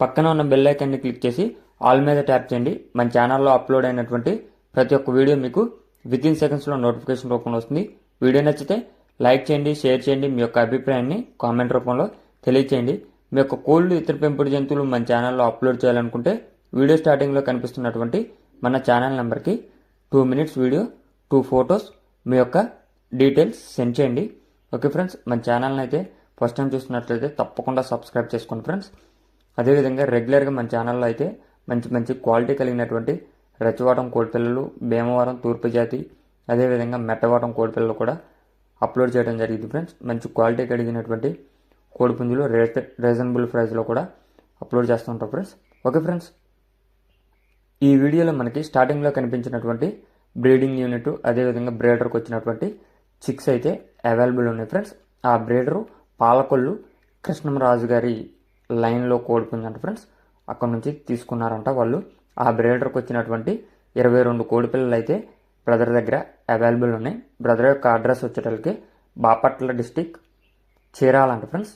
పక్కన ఉన్న బెల్ ఐకాన్ని క్లిక్ చేసి ఆల్ మీద ట్యాప్ చేయండి. మన ఛానల్లో అప్లోడ్ అయినటువంటి ప్రతి ఒక్క వీడియో మీకు విత్ ఇన్ సెకండ్స్లో నోటిఫికేషన్ రూపంలో వస్తుంది. వీడియో నచ్చితే లైక్ చేయండి షేర్ చేయండి. మీ యొక్క అభిప్రాయాన్ని కామెంట్ రూపంలో తెలియచేయండి. మీ యొక్క కోళ్ళు ఇతర పెంపుడు జంతువులు మన ఛానల్లో అప్లోడ్ చేయాలనుకుంటే వీడియో స్టార్టింగ్లో కనిపిస్తున్నటువంటి మన ఛానల్ నెంబర్కి two minutes video two photos మీ యొక్క డీటెయిల్స్ సెండ్ చేయండి. ఓకే ఫ్రెండ్స్ మన ఛానల్ని అయితే ఫస్ట్ టైం చూస్తున్నట్లయితే తప్పకుండా సబ్స్క్రైబ్ చేసుకోండి ఫ్రెండ్స్ అదేవిధంగా రెగ్యులర్గా మన ఛానల్లో అయితే మంచి మంచి క్వాలిటీ కలిగినటువంటి రెచ్చవాటం కోడిపిల్లలు భీమవరం తూర్పు జాతి అదేవిధంగా మెట్టవాటం కోడిపిల్లలు కూడా అప్లోడ్ చేయడం జరిగింది ఫ్రెండ్స్. మంచి క్వాలిటీ కలిగినటువంటి కోడిపుంజులు రేట్ రీజనబుల్ ప్రైస్లో కూడా అప్లోడ్ చేస్తుంటాం ఫ్రెండ్స్. Okay friends. ఈ వీడియోలో మనకి స్టార్టింగ్లో కనిపించినటువంటి బ్రీడింగ్ యూనిట్ అదేవిధంగా బ్రేడర్కి వచ్చినటువంటి చిక్స్ అయితే అవైలబుల్ ఉన్నాయి ఫ్రెండ్స్. ఆ బ్రీడరు పాలకొల్లు కృష్ణంరాజు గారి లైన్లో కోడిపుంజంట ఫ్రెండ్స్. అక్కడ నుంచి తీసుకున్నారంట వాళ్ళు. ఆ బ్రేడర్కి వచ్చినటువంటి ఇరవై రెండు కోడిపిల్లలు అయితే బ్రదర్ దగ్గర అవైలబుల్ ఉన్నాయి. బ్రదర్ యొక్క అడ్రస్ వచ్చేటప్పటికి బాపట్ల డిస్టిక్ చీరాల అంట friends.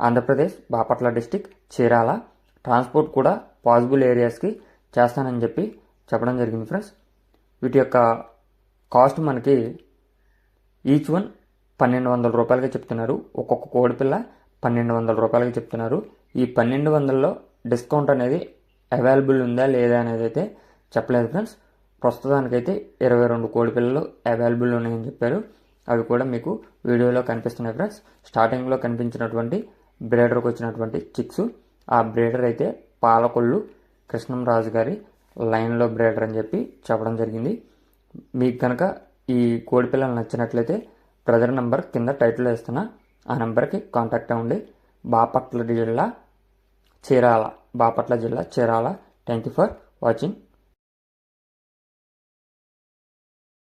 Andhra Pradesh Bapatla district Chirala. Transport కూడా పాసిబుల్ ఏరియాస్కి చేస్తానని చెప్పి చెప్పడం జరిగింది ఫ్రెండ్స్. వీటి యొక్క కాస్ట్ మనకి ఈచ్ వన్ పన్నెండు వందల రూపాయలకి చెప్తున్నారు. ఒక్కొక్క కోడిపిల్ల పన్నెండు వందల రూపాయలకి చెప్తున్నారు. ఈ పన్నెండు వందల్లో డిస్కౌంట్ అనేది అవైలబుల్ ఉందా లేదా అనేది అయితే చెప్పలేదు ఫ్రెండ్స్. ప్రస్తుతానికైతే ఇరవై రెండు కోడిపిల్లలు అవైలబుల్ ఉన్నాయని చెప్పారు. అవి కూడా మీకు వీడియోలో కనిపిస్తున్నాయి ఫ్రెండ్స్. స్టార్టింగ్లో కనిపించినటువంటి బ్రేడర్కి వచ్చినటువంటి చిక్స్. ఆ బ్రేడర్ అయితే పాలకొల్లు కృష్ణంరాజు గారి లైన్లో బ్రేడర్ అని చెప్పి చెప్పడం జరిగింది. మీకు కనుక ఈ కోడి పిల్లలు నచ్చినట్లయితే బ్రదర్ నెంబర్ కింద టైటిల్ వేస్తున్నా ఆ నెంబర్కి కాంటాక్ట్ అవ్వండి. బాపట్ల జిల్లా చీరాల బాపట్ల జిల్లా Chirala. Thank you for watching